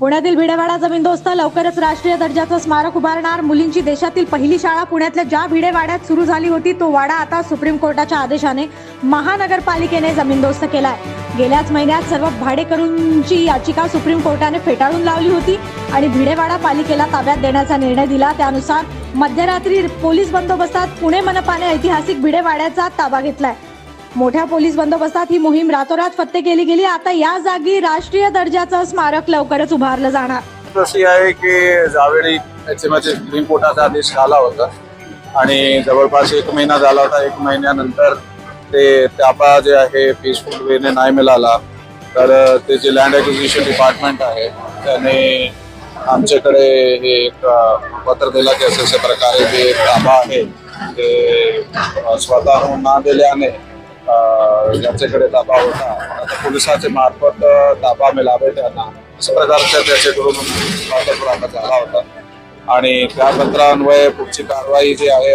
पुण्यातील भिडेवाडा जमीनदोस्त लवकरच राष्ट्रीय दर्जाचं स्मारक उभारणार. मुलींची देशातील पहिली शाळा पुण्यातल्या ज्या भिडेवाड्यात सुरू झाली होती तो वाडा आता सुप्रीम कोर्टाच्या आदेशाने महानगरपालिकेने जमीनदोस्त केलाय. गेल्याच महिन्यात सर्व भाडेकरूंची याचिका सुप्रीम कोर्टाने फेटाळून लावली होती आणि भिडेवाडा पालिकेला ताब्यात देण्याचा निर्णय दिला. त्यानुसार मध्यरात्री पोलीस बंदोबस्तात पुणे मनपाने ऐतिहासिक भिडेवाड्याचा ताबा घेतलाय. मोठ्या पोलीस बंदोबस्तात ही मोहीम रातोरात फत्ते केली गेली. आता या जागी राष्ट्रीय दर्जाचं स्मारक लवकरच उभारलं जाणार. अशी आहे की ज्यावेळी याच्यामध्ये सुप्रीम कोर्टाचा आदेश आला होता आणि जवळपास एक महिना झाला होता. एक महिन्यानंतर ते ताबा जे आहे पीसफुल वेने नाही मिळाला. तर ते जे लँड ॲक्विजिशन डिपार्टमेंट आहे त्याने आमच्याकडे हे एक पत्र दिलं की अशा प्रकारे जे ताबा आहे ते स्वतःहून ना दिल्याने ज्यांच्याकडे ताबा होता आता पोलिसांच्या मार्फत अ, ताबा मिळावे त्यांना अशा प्रकारच्या त्याच्याकडून झाला होता. आणि त्या पत्रान्वये पुढची कारवाई जी आहे